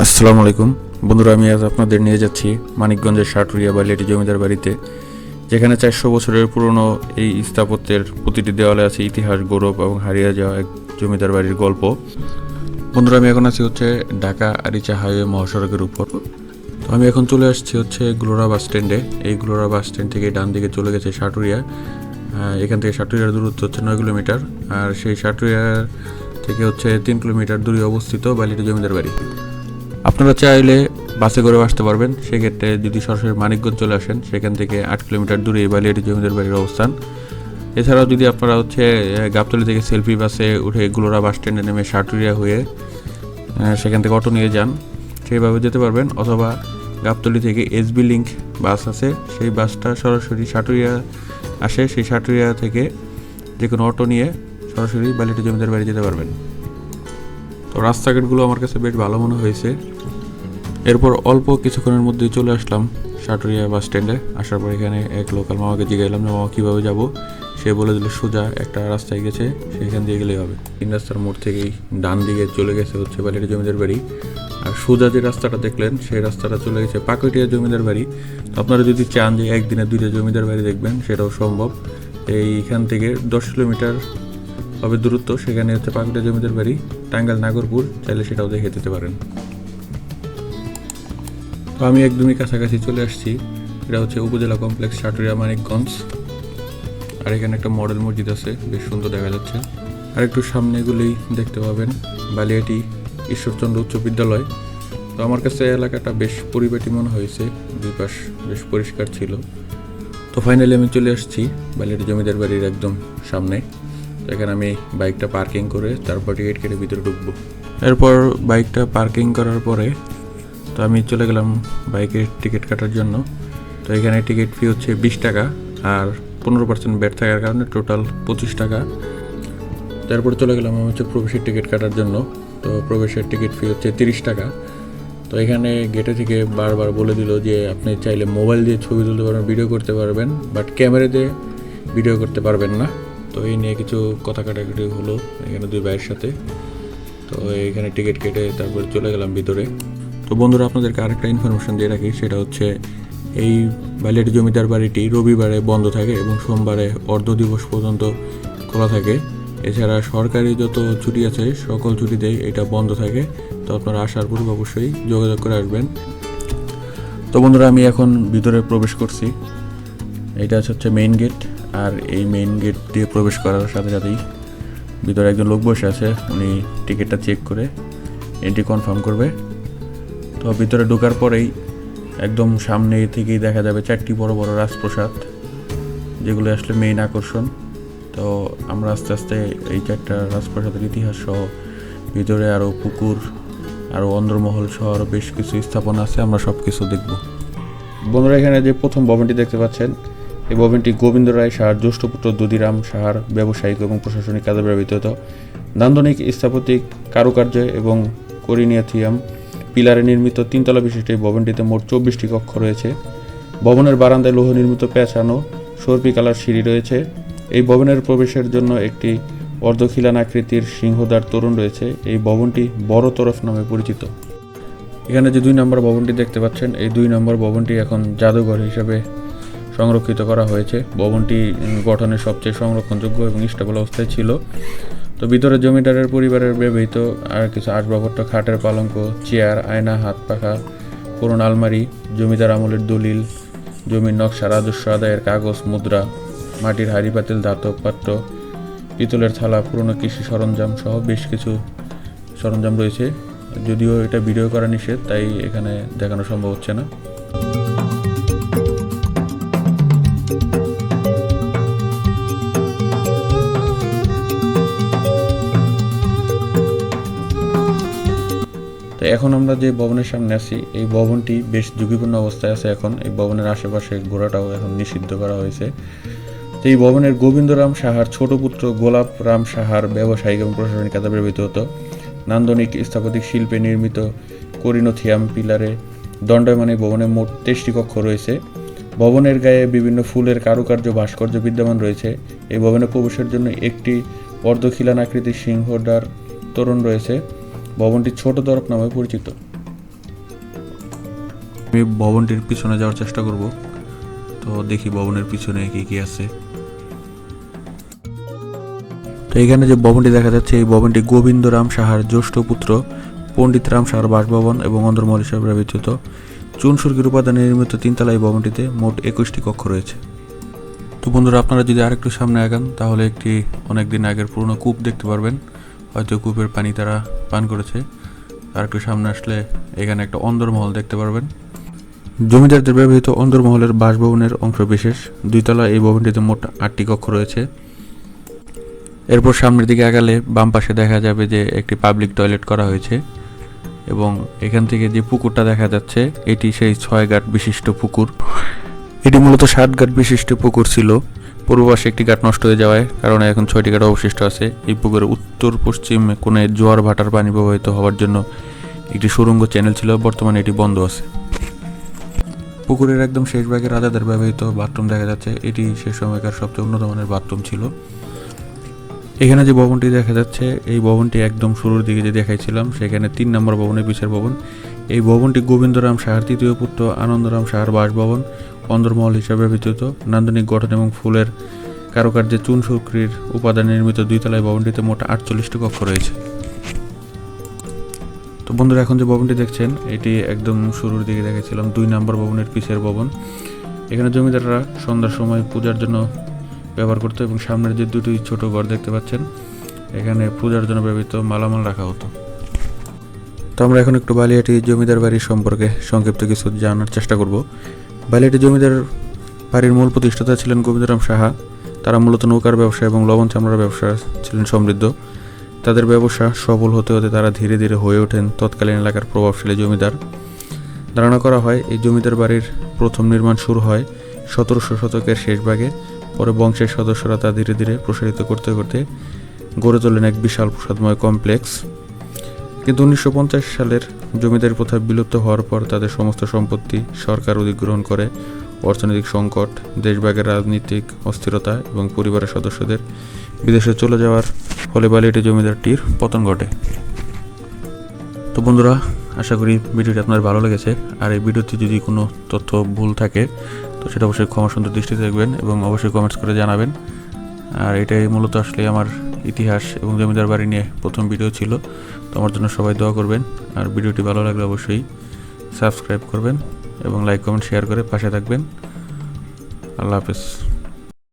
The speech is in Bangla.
আসসালামু আলাইকুম। বন্ধুরা, আমি আজ আপনাদের নিয়ে যাচ্ছি মানিকগঞ্জের সাটুরিয়া বালিয়াটি জমিদার বাড়িতে, যেখানে চারশো বছরের পুরনো এই স্থাপত্যের প্রতিটি দেওয়ালে আছে ইতিহাস, গৌরব এবং হারিয়ে যাওয়া এক জমিদার বাড়ির গল্প। বন্ধুরা, আমি এখন আছি হচ্ছে ঢাকা আরিচা হাইওয়ে মহাসড়কের উপর। তো আমি এখন চলে আসছি হচ্ছে গ্লোরা বাস স্ট্যান্ডে। এই গ্লোরা বাস স্ট্যান্ড থেকে ডান দিকে চলে গেছে সাটুরিয়া। এখান থেকে সাটুরিয়ার দূরত্ব হচ্ছে নয় কিলোমিটার। আর সেই সাটুরিয়া থেকে হচ্ছে তিন কিলোমিটার দূরে অবস্থিত বালিটি জমিদার বাড়ি। আপনারা চাইলে বাসে করেও আসতে পারবেন। সেক্ষেত্রে যদি সরাসরি মানিকগঞ্জ চলে আসেন, সেখান থেকে আট কিলোমিটার দূরে এই বালিয়াটি জমিদার বাড়ির অবস্থান। এছাড়াও যদি আপনারা হচ্ছে গাবতলি থেকে সেলফি বাসে উঠে গুলোরা বাস স্ট্যান্ডে নেমে সাটুরিয়া হয়ে সেখান থেকে অটো নিয়ে যান, সেইভাবে যেতে পারবেন। অথবা গাবতলি থেকে এসবি লিঙ্ক বাস আছে, সেই বাসটা সরাসরি সাটুরিয়া আসে। সেই সাটুরিয়া থেকে যে কোনো অটো নিয়ে সরাসরি বালিটি জমিদার বাড়ি যেতে পারবেন। তো রাস্তাঘাটগুলো আমার কাছে বেশ ভালো মনে হয়েছে। এরপর অল্প কিছুক্ষণের মধ্যেই চলে আসলাম সাটুরিয়া বাস স্ট্যান্ডে। আসার পর এখানে এক লোকাল মামাকে জিজ্ঞাসলাম যে, মামা, কীভাবে যাব? সে বলে দিল, সোজা একটা রাস্তায় গেছে, সেখান দিয়ে গেলেই হবে। তিন রাস্তার মোড় থেকেই ডান দিকে চলে গেছে হচ্ছে বালির জমিদার বাড়ি। আর সোজা যে রাস্তাটা দেখলেন, সেই রাস্তাটা চলে গেছে পাকুটিয়া জমিদার বাড়ি। আপনারা যদি চান যে, একদিনে দুইটা জমিদার বাড়ি দেখবেন, সেটাও সম্ভব। এইখান থেকে দশ কিলোমিটার হবে দূরত্ব সেখানে হচ্ছে পাকুটিয়া জমিদার বাড়ি টাঙ্গাল নাগরপুর, চাইলে সেটাও দেখে যেতে পারেন। তো আমি একদমই কাছাকাছি চলে আসছি। এটা হচ্ছে উপজেলা কমপ্লেক্স সাটুরিয়া মানিকগঞ্জ। আর এখানে একটা মডেল মসজিদ আছে, বেশ সুন্দর দেখা যাচ্ছে। আর একটু সামনে এগুলোই দেখতে পাবেন, বালিয়াটি ঈশ্বরচন্দ্র উচ্চ বিদ্যালয়। তো আমার কাছে এলাকাটা বেশ পরিপাটি মনে হয়েছে, দুই পাশ বেশ পরিষ্কার ছিল। তো ফাইনালি আমি চলে আসছি, বালিয়াটি জমিদার বাড়ির একদম সামনে। এখানে আমি বাইকটা পার্কিং করে তারপর টিকিট কেটে ভিতরে ঢুকবো। এরপর বাইকটা পার্কিং করার পরে তো আমি চলে গেলাম বাইকের টিকিট কাটার জন্য। তো এখানে টিকিট ফি হচ্ছে বিশ টাকা আর পনেরো পার্সেন্ট ব্যাট থাকার কারণে টোটাল পঁচিশ টাকা। তারপরে চলে গেলাম আমি হচ্ছে প্রবেশের টিকিট কাটার জন্য। তো প্রবেশের টিকিট ফি হচ্ছে তিরিশ টাকা। তো এখানে গেটে থেকে বারবার বলে দিল যে আপনি চাইলে মোবাইল দিয়ে ছবি তুলতে পারবেন ভিডিও করতে পারবেন বাট ক্যামেরা দিয়ে ভিডিও করতে পারবেন না। তো এই নিয়ে কিছু কথা কাটাকাটি হলো এখানে দুই ভাইয়ের সাথে। তো এখানে টিকিট কেটে তারপরে চলে গেলাম ভিতরে। তো বন্ধুরা, আপনাদেরকে আরেকটা ইনফরমেশন দিয়ে রাখি, সেটা হচ্ছে এই বালিয়াটি জমিদার বাড়িটি রবিবারে বন্ধ থাকে এবং সোমবারে অর্ধ দিবস পর্যন্ত খোলা থাকে। এছাড়া সরকারি যত ছুটি আছে, সকল ছুটিতেই এটা বন্ধ থাকে। তো আপনারা আসার পূর্বে অবশ্যই যোগাযোগ করে আসবেন। তো বন্ধুরা, আমি এখন ভিতরে প্রবেশ করছি। এটা হচ্ছে মেইন গেট আর এই মেইন গেট দিয়ে প্রবেশ করার সাথে সাথেই ভিতরে একজন লোক বসে আছে। উনি টিকিটটা চেক করে এন্ট্রি কনফার্ম করবে। তো ভিতরে ঢোকার পরেই একদম সামনে থেকেই দেখা যাবে চারটি বড় বড় রাজপ্রসাদ, যেগুলো আসলে মেইন আকর্ষণ। তো আমরা আস্তে আস্তে এই চারটা রাজপ্রাসাদের ইতিহাস সহ ভিতরে আরও পুকুর আরও অন্দরমহল সহ আরও বেশ কিছু স্থাপনা আছে, আমরা সব কিছু দেখব। বন্ধুরা, এখানে যে প্রথম ভবনটি দেখতে পাচ্ছেন এই ভবনটি গোবিন্দ রায় সাহার জ্যেষ্ঠপুত্র দুদিরাম সাহার ব্যবসায়িক এবং প্রশাসনিক কাজে ব্যবহৃত। হতো নান্দনিক স্থাপত্যিক কারুকার্য এবং করিনিয়াথিয়াম পিলারে নির্মিত তিনতলা বিশিষ্ট এই ভবনটিতে মোট চব্বিশটি কক্ষ রয়েছে। ভবনের বারান্দায় লৌহ নির্মিত পেঁচানো, সর্পি কালার সিঁড়ি রয়েছে। এই ভবনের প্রবেশের জন্য একটি অর্ধখিলান আকৃতির সিংহদ্বার তরুণ রয়েছে। এই ভবনটি বড় তরফ নামে পরিচিত। এখানে যে দুই নম্বর ভবনটি দেখতে পাচ্ছেন, এই দুই নম্বর ভবনটি এখন জাদুঘর হিসেবে সংরক্ষিত করা হয়েছে। ভবনটি গঠনের সবচেয়ে সংরক্ষণযোগ্য এবং স্টেবল অবস্থায় ছিল। তো ভিতরে জমিদারের পরিবারের ব্যবহৃত আর কিছু আসবাবপত্র, খাটের পালঙ্ক, চেয়ার, আয়না, হাত পাখা, পুরনো আলমারি, জমিদার আমলের দলিল, জমির নকশা, রাজস্ব আদায়ের কাগজ, মুদ্রা, মাটির হাঁড়ি, পাতিল, ধাতব পাত্র, পিতলের থালা, পুরনো কৃষি সরঞ্জাম সহ বেশ কিছু সরঞ্জাম রয়েছে। যদিও এটা ভিডিও করা নিষেধ, তাই এখানে দেখানো সম্ভব হচ্ছে না। তো এখন আমরা যে ভবনের সামনে আছি, এই ভবনটি বেশ ঝুঁকিপূর্ণ অবস্থায় আছে এখন। এই ভবনের আশেপাশে ঘোরাটাও এখন নিষিদ্ধ করা হয়েছে। তো এই ভবনের গোবিন্দরাম সাহার ছোট পুত্র গোলাপ রাম সাহার ব্যবসায়িক এবং প্রশাসনিক কাজে ব্যবহৃত হতো। নান্দনিক স্থাপতিক শিল্পে নির্মিত করিনোথিয়াম পিলারে দণ্ডায়মানে ভবনে মোট তেইশটি কক্ষ রয়েছে। ভবনের গায়ে বিভিন্ন ফুলের কারুকার্য, ভাস্কর্য বিদ্যমান রয়েছে। এই ভবনে প্রবেশের জন্য একটি অর্ধখিলান আকৃতির সিংহদ্বার তোরণ রয়েছে। ভবনটি ছোট দরপ নামে পরিচিত। আমি ভবনটির পিছনে যাওয়ার চেষ্টা করব। তো দেখি ভবনের পিছনে কি কি আছে। তো এখানে যে ভবনটি দেখা যাচ্ছে, এই ভবনটি গোবিন্দ রাম সাহার জ্যেষ্ঠ পুত্র পণ্ডিত রাম সাহার বাসভবন এবং অন্দরমহল হিসাবে ব্যবহৃত। চুনসুরকির উপাদানে নির্মিত তিনতলা এই ভবনটিতে মোট একুশটি কক্ষ রয়েছে। তো বন্ধুরা, আপনারা যদি আরেকটু সামনে আগান, তাহলে একটি অনেক দিন আগের পুরনো কূপ দেখতে পারবেন। হয়তো কূপের পানি তারা পান করেছে। আর একটু সামনে আসলে এখানে একটা অন্দরমহল দেখতে পারবেন। জমিদারদের ব্যবহৃত অন্দরমহলের বাসভবনের অংশ বিশেষ। দুইতলা এই ভবনটিতে মোট আটটি কক্ষ রয়েছে। এরপর সামনের দিকে আগালে বাম পাশে দেখা যাবে যে একটি পাবলিক টয়লেট করা হয়েছে এবং এখান থেকে যে পুকুরটা দেখা যাচ্ছে, এটি সেই ছয় গাট বিশিষ্ট পুকুর। এটি মূলত ষাট গাট বিশিষ্ট পুকুর ছিল। পূর্ব পাশে একটি ঘাট নষ্ট হয়ে যাওয়ায়, কারণে এখন ছয়টি গাট অবশিষ্ট আছে। এই পুকুরের উত্তর পশ্চিম কোণে জোয়ার ভাটার পানি প্রবাহিত হওয়ার জন্য একটি সুরঙ্গ চ্যানেল ছিল, বর্তমানে এটি বন্ধ আছে। পুকুরের একদম শেষ ভাগে রাজাদের ব্যবহৃত বাথরুম দেখা যাচ্ছে। এটি সে সময়কার সবচেয়ে উন্নত মানের বাথরুম ছিল। এখানে যে ভবনটি দেখা যাচ্ছে, এই ভবনটি একদম শুরুর দিকে যে দেখাইছিলাম, সেখানে তিন নম্বর ভবনের পিছের ভবন। এই ভবনটি গোবিন্দরাম সাহার তৃতীয় পুত্র আনন্দরাম সাহার বাসভবন। অন্দরমহল হিসাবে ব্যবহৃত নান্দনিক গঠন এবং ফুলের কারুকার্যে চুন শুক্রির উপাদানে নির্মিত দুইতলায় ভবনটিতে মোট আটচল্লিশটি কক্ষ রয়েছে। তো বন্ধুরা, এখন যে ভবনটি দেখছেন, এটি একদম শুরুর দিকে দেখেছিলাম, দুই নম্বর ভবনের পিছের ভবন। এখানে জমিদাররা সন্ধ্যার সময় পূজার জন্য ব্যবহার করতো এবং সামনের যে দুটি ছোট ঘর দেখতে পাচ্ছেন, এখানে পূজার জন্য ব্যবহৃত মালামাল রাখা হতো। তো আমরা এখন একটু বালিয়াটি জমিদার বাড়ির সম্পর্কে সংক্ষিপ্ত কিছু জানার চেষ্টা করব। বালিয়াটি জমিদার বাড়ির মূল প্রতিষ্ঠাতা ছিলেন গোবিন্দরাম সাহা। তারা মূলত নৌকার ব্যবসা এবং লবণ চামড়ার ব্যবসা ছিলেন সমৃদ্ধ। তাদের ব্যবসা সফল হতে হতে তারা ধীরে ধীরে হয়ে ওঠেন তৎকালীন এলাকার প্রভাবশালী জমিদার। ধারণা করা হয়, এই জমিদার বাড়ির প্রথম নির্মাণ শুরু হয় সতেরোশো শতকের শেষ ভাগে। পরে বংশের সদস্যরা তা ধীরে ধীরে প্রসারিত করতে করতে গড়ে তোলেন এক বিশাল প্রসাদময় কমপ্লেক্স। কিন্তু উনিশশো পঞ্চাশ সালের জমিদারি প্রথা বিলুপ্ত হওয়ার পর তাদের সমস্ত সম্পত্তি সরকার অধিগ্রহণ করে। অর্থনৈতিক সংকট, দেশভাগের রাজনৈতিক অস্থিরতা এবং পরিবারের সদস্যদের বিদেশে চলে যাওয়ার ফলে বালিয়াটি জমিদারটির পতন ঘটে। তো বন্ধুরা, আশা করি ভিডিওটি আপনার ভালো লেগেছে। আর এই ভিডিওতে যদি কোনো তথ্য ভুল থাকে, তো সেটা অবশ্যই ক্ষমা সুন্দর দৃষ্টিতে দেখবেন এবং অবশ্যই কমেন্টস করে জানাবেন। আর এটাই মূলত আসলে আমার ইতিহাস এবং জমিদার বাড়ি নিয়ে প্রথম ভিডিও ছিল। তো আমার জন্য সবাই দোয়া করবেন। আর ভিডিওটি ভালো লাগলে অবশ্যই সাবস্ক্রাইব করবেন এবং লাইক কমেন্ট শেয়ার করে পাশে থাকবেন। আল্লাহ হাফেজ।